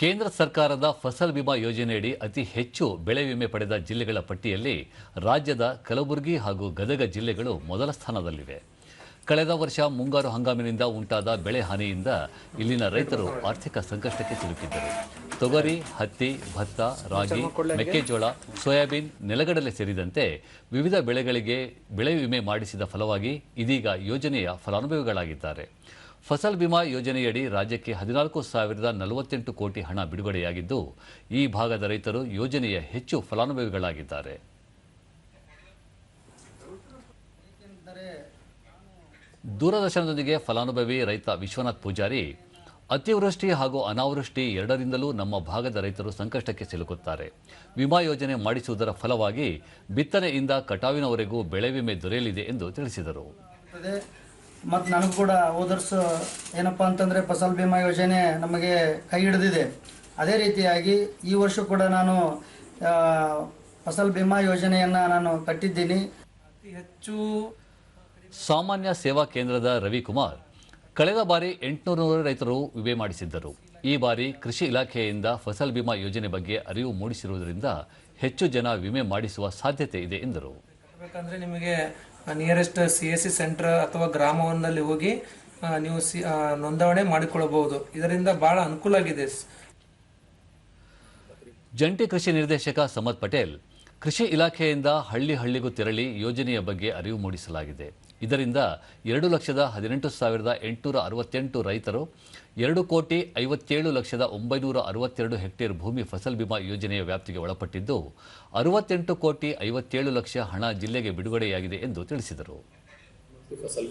ಕೇಂದ್ರ ಸರ್ಕಾರದ ಫಸಲ್ ಬಿಮಾ ಯೋಜನೆಯಡಿ ಅತಿ ಹೆಚ್ಚು ಬೆಳೆ ವಿಮೆ ಪಡೆದ ಜಿಲ್ಲೆಗಳ ಪಟ್ಟಿಯಲ್ಲಿ ರಾಜ್ಯದ ಕಲಬುರಗಿ ಹಾಗೂ ಗದಗ ಜಿಲ್ಲೆಗಳು ಮೊದಲ ಸ್ಥಾನದಲ್ಲಿವೆ. ಕಳೆದ ವರ್ಷ ಮುಂಗಾರು ಹಂಗಾಮಿನಿಂದ ಉಂಟಾದ ಬೆಳೆ ಹಾನಿಯಿಂದ ಇಲ್ಲಿನ ರೈತರು ಆರ್ಥಿಕ ಸಂಕಷ್ಟಕ್ಕೆ ಸಿಲುಕಿದ್ದರು. ತೊಗರಿ, ಹತ್ತಿ, ಭತ್ತ, ರಾಗಿ, ಮೆಕ್ಕೆಜೋಳ, ಸೋಯಾಬೀನ್ ನೆಲಗಡಲೆ ಸೇರಿದಂತೆ ವಿವಿಧ ಬೆಳೆಗಳಿಗೆ ಬೆಳೆ ವಿಮೆ ಮಾಡಿಸಿದ ಫಲವಾಗಿ ಇದೀಗ ಯೋಜನೆಯ ಫಲಾನುಭವಿಗಳಾಗಿದ್ದಾರೆ. ಫಸಲ್ ಬಿಮಾ ಯೋಜನೆಯಡಿ ರಾಜ್ಯಕ್ಕೆ ಹದಿನಾಲ್ಕು ಸಾವಿರದ ನಲವತ್ತೆಂಟು ಕೋಟಿ ಹಣ ಬಿಡುಗಡೆಯಾಗಿದ್ದು, ಈ ಭಾಗದ ರೈತರು ಯೋಜನೆಯ ಹೆಚ್ಚು ಫಲಾನುಭವಿಗಳಾಗಿದ್ದಾರೆ. ದೂರದರ್ಶನದೊಂದಿಗೆ ಫಲಾನುಭವಿ ರೈತ ವಿಶ್ವನಾಥ್ ಪೂಜಾರಿ ಅತಿವೃಷ್ಟಿ ಹಾಗೂ ಅನಾವೃಷ್ಟಿ ಎರಡರಿಂದಲೂ ನಮ್ಮ ಭಾಗದ ರೈತರು ಸಂಕಷ್ಟಕ್ಕೆ ಸಿಲುಕುತ್ತಾರೆ. ವಿಮಾ ಯೋಜನೆ ಮಾಡಿಸುವುದರ ಫಲವಾಗಿ ಬಿತ್ತನೆಯಿಂದ ಕಟಾವಿನವರೆಗೂ ಬೆಳೆ ವಿಮೆ ದೊರೆಯಲಿದೆ ಎಂದು ತಿಳಿಸಿದರು. ಮತ್ತು ನನಗೂ ಕೂಡ ಓದರ್ಸ್ ಏನಪ್ಪ ಅಂತಂದರೆ ಫಸಲ್ ಬಿಮಾ ಯೋಜನೆ ನಮಗೆ ಕೈ ಹಿಡಿದಿದೆ. ಅದೇ ರೀತಿಯಾಗಿ ಈ ವರ್ಷ ಕೂಡ ನಾನು ಫಸಲ್ ಬಿಮಾ ಯೋಜನೆಯನ್ನು ನಾನು ಕಟ್ಟಿದ್ದೀನಿ. ಅತಿ ಹೆಚ್ಚು ಸಾಮಾನ್ಯ ಸೇವಾ ಕೇಂದ್ರದ ರವಿಕುಮಾರ್ ಕಳೆದ ಬಾರಿ ಎಂಟುನೂರು ರೈತರು ವಿಮೆ ಮಾಡಿಸಿದ್ದರು. ಈ ಬಾರಿ ಕೃಷಿ ಇಲಾಖೆಯಿಂದ ಫಸಲ್ ಬಿಮಾ ಯೋಜನೆ ಬಗ್ಗೆ ಅರಿವು ಮೂಡಿಸಿರುವುದರಿಂದ ಹೆಚ್ಚು ಜನ ವಿಮೆ ಮಾಡಿಸುವ ಸಾಧ್ಯತೆ ಇದೆ ಎಂದರು. ಯಾಕಂದರೆ ನಿಮಗೆ nearest C S C centre ಅಥವಾ ಗ್ರಾಮವನ್ನಲ್ಲಿ ಹೋಗಿ ನೀವು ಸಿ ನೋಂದಣಿ ಮಾಡಿಕೊಳ್ಳಬಹುದು. ಇದರಿಂದ ಬಹಳ ಅನುಕೂಲ ಆಗಿದೆ. ಜಂಟಿ ಕೃಷಿ ನಿರ್ದೇಶಕ ಸಮದ್ ಪಟೇಲ್ ಕೃಷಿ ಇಲಾಖೆಯಿಂದ ಹಳ್ಳಿ ಹಳ್ಳಿಗೂ ತೆರಳಿ ಯೋಜನೆಯ ಬಗ್ಗೆ ಅರಿವು ಮೂಡಿಸಲಾಗಿದೆ. ಇದರಿಂದ ಎರಡು ಲಕ್ಷದ ಹದಿನೆಂಟು ಸಾವಿರದ ಎಂಟುನೂರ ಅರವತ್ತೆಂಟು ರೈತರು ಎರಡು ಕೋಟಿ ಐವತ್ತೇಳು ಲಕ್ಷದ ಒಂಬೈನೂರ ಅರವತ್ತೆರಡು ಹೆಕ್ಟೇರ್ ಭೂಮಿ ಫಸಲ್ ಬಿಮಾ ಯೋಜನೆಯ ವ್ಯಾಪ್ತಿಗೆ ಒಳಪಟ್ಟಿದ್ದು, ಅರವತ್ತೆಂಟು ಕೋಟಿ ಐವತ್ತೇಳು ಲಕ್ಷ ಹಣ ಜಿಲ್ಲೆಗೆ ಬಿಡುಗಡೆಯಾಗಿದೆ ಎಂದು ತಿಳಿಸಿದರು. ಫಸಲ್